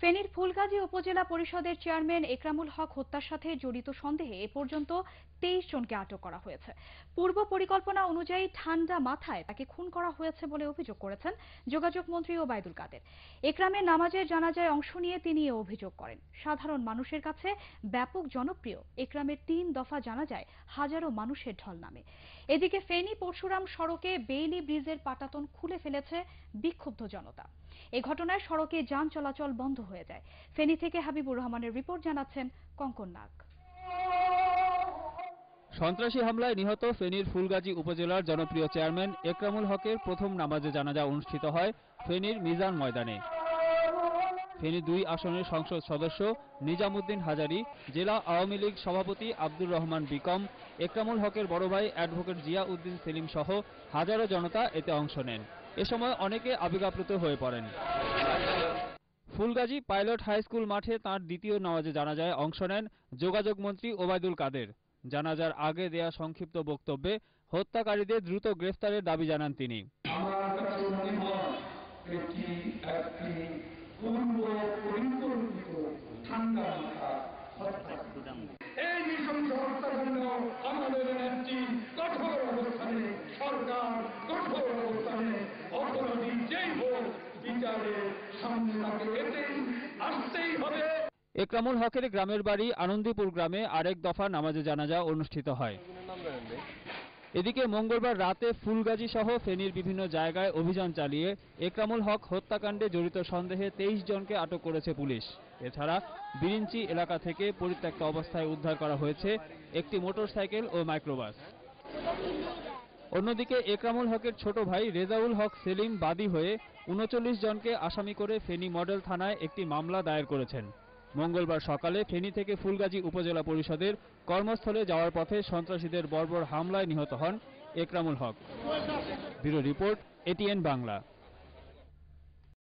ফেনীর ফুলগাজী উপজেলা পরিষদের চেয়ারম্যান একরামুল হক হত্যার সাথে জড়িত সন্দেহে এ পর্যন্ত তেইশ জনকে আটক করা হয়েছে। পূর্ব পরিকল্পনা অনুযায়ী ঠান্ডা মাথায় তাকে খুন করা হয়েছে বলে অভিযোগ করেছেন যোগাযোগ মন্ত্রী ওবায়দুল কাদের। একরামের নামাজের জানাজায় অংশ নিয়ে তিনি এ অভিযোগ করেন। সাধারণ মানুষের কাছে ব্যাপক জনপ্রিয় একরামের তিন দফা জানাজায় হাজারো মানুষের ঢল নামে। এদিকে ফেনী পরশুরাম সড়কে বেইলি ব্রিজের পাটাতন খুলে ফেলেছে বিক্ষুব্ধ জনতা। এ ঘটনায় সড়কে যান চলাচল বন্ধ হয়ে যায়। ফেনী থেকে হাবিবুর রহমানের রিপোর্ট জানাচ্ছেন কঙ্কন নাগ। সন্ত্রাসী হামলায় নিহত ফেনীর ফুলগাজী উপজেলার জনপ্রিয় চেয়ারম্যান একরামুল হকের প্রথম নামাজে জানাজা অনুষ্ঠিত হয় ফেনীর মিজান ময়দানে। ফেনী দুই আসনের সংসদ সদস্য নিজামুদ্দিন হাজারি, জেলা আওয়ামী লীগ সভাপতি আব্দুর রহমান বিকম, একরামুল হকের বড় ভাই অ্যাডভোকেট জিয়া উদ্দিন সেলিম সহ হাজারো জনতা এতে অংশ নেন। এ সময় অনেকে আবেগাপ্লুত হয়ে পড়েন। ফুলগাজী পাইলট হাই স্কুল মাঠে তার দ্বিতীয় নামাজে জানাজায় অংশ নেন যোগাযোগ মন্ত্রী ওবায়দুল কাদের। জানাজার আগে দেয়া সংক্ষিপ্ত বক্তব্যে হত্যাকারীদের দ্রুত গ্রেফতারের দাবি জানান তিনি। একরামুল হকের গ্রামের বাড়ি আনন্দীপুর গ্রামে আরেক দফা নামাজে জানাজা অনুষ্ঠিত হয়। এদিকে মঙ্গলবার রাতে ফুলগাজী সহ ফেনীর বিভিন্ন জায়গায় অভিযান চালিয়ে একরামুল হক হত্যাকাণ্ডে জড়িত সন্দেহে তেইশ জনকে আটক করেছে পুলিশ। এছাড়া বিরিঞ্চি এলাকা থেকে পরিত্যক্ত অবস্থায় উদ্ধার করা হয়েছে একটি মোটরসাইকেল ও মাইক্রোবাস। অন্যদিকে একরামুল হকের ছোট ভাই রেজাউল হক সেলিম বাদী হয়ে উনচল্লিশ জনকে আসামি করে ফেনী মডেল থানায় একটি মামলা দায়ের করেছেন। মঙ্গলবার সকালে ফেনী থেকে ফুলগাজী উপজেলা পরিষদের কর্মস্থলে যাওয়ার পথে সন্ত্রাসীদের বর্বর হামলায় নিহত হন Ekramul Haque. Bureau report ATN Bangla.